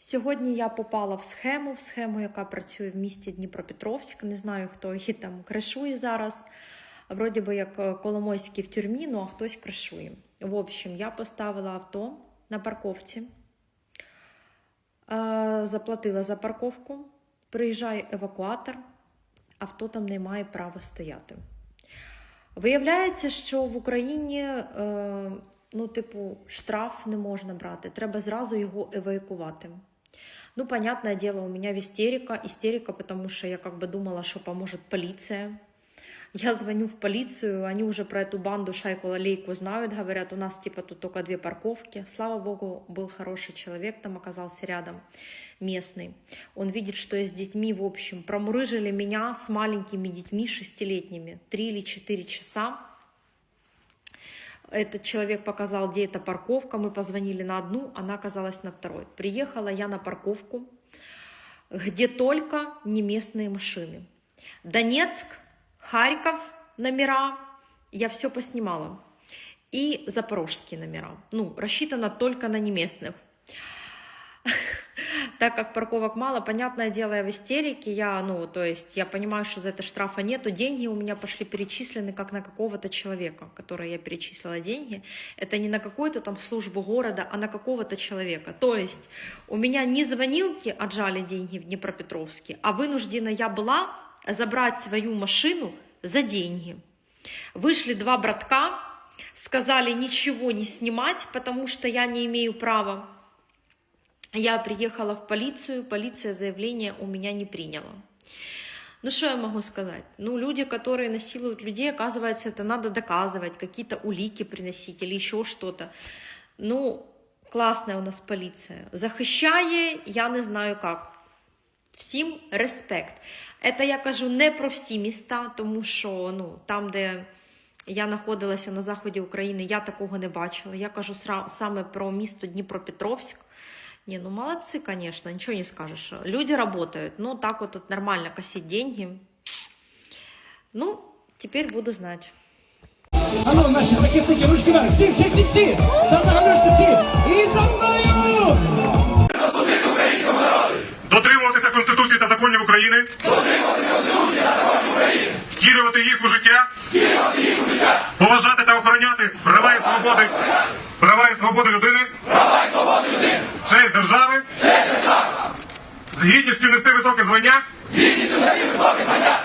Сьогодні я попала в схему, в схему, яка працює в місті Дніпропетровськ. Не знаю, хто її там кришує зараз. Вроді би як е, Коломойський в тюрмі, ну а хтось кришує. В общем, я поставила авто на парковці, е, заплатила за парковку, приїжджає евакуатор, авто там не має права стояти. Виявляється, що в Україні е, ну, типу, штраф не можна брати, треба зразу його евакувати. Ну, понятное дело, у меня истерика, истерика, потому что я как бы думала, что поможет полиция. Я звоню в полицию, они уже про эту банду шайку-лалейку знают, говорят, у нас типа тут только две парковки. Слава богу, был хороший человек, там оказался рядом, местный. Он видит, что я с детьми, в общем, промурыжили меня с маленькими детьми шестилетними, три или четыре часа. Этот человек показал, где эта парковка. Мы позвонили на одну, она оказалась на второй. Приехала я на парковку, где только не местные машины. Донецк, Харьков номера, я все поснимала. И запорожские номера. Ну, рассчитано только на неместных. Так как парковок мало, понятное дело, я в истерике, я, ну, то есть, я понимаю, что за это штрафа нету, деньги у меня пошли перечислены как на какого-то человека, которой я перечислила деньги. Это не на какую-то там службу города, а на какого-то человека. То есть, у меня не звонилки отжали деньги в Днепропетровске, а вынуждена я была забрать свою машину за деньги. Вышли два братка, сказали ничего не снимать, потому что я не имею права. Я приехала в полицию, полиция заявление у меня не приняла. Ну что я могу сказать? Ну, люди, которые насилуют людей, оказывается, это надо доказывать, какие-то улики приносить или еще что-то. Ну, классная у нас полиция. Захищає, я не знаю як. Всім респект. Це я кажу не про всі міста, тому що ну, там, де я знаходилася на заході України, я такого не бачила. Я кажу сра- саме про місто Дніпропетровськ. Не, ну молодцы, конечно, ничего не скажешь. Люди работают. Ну, так вот тут нормально косить деньги. Ну, теперь буду знать. Алло, наші захисники, ручки вверх, всі, всі, всі, всі! Та нагадуйся всі! І за мною! Дотримуватися Конституції та законів України. Втілювати їх у життя. Поважати та охороняти права і свободи. Права і свободи людини. З гідністю нести високе звання. Поліцейського.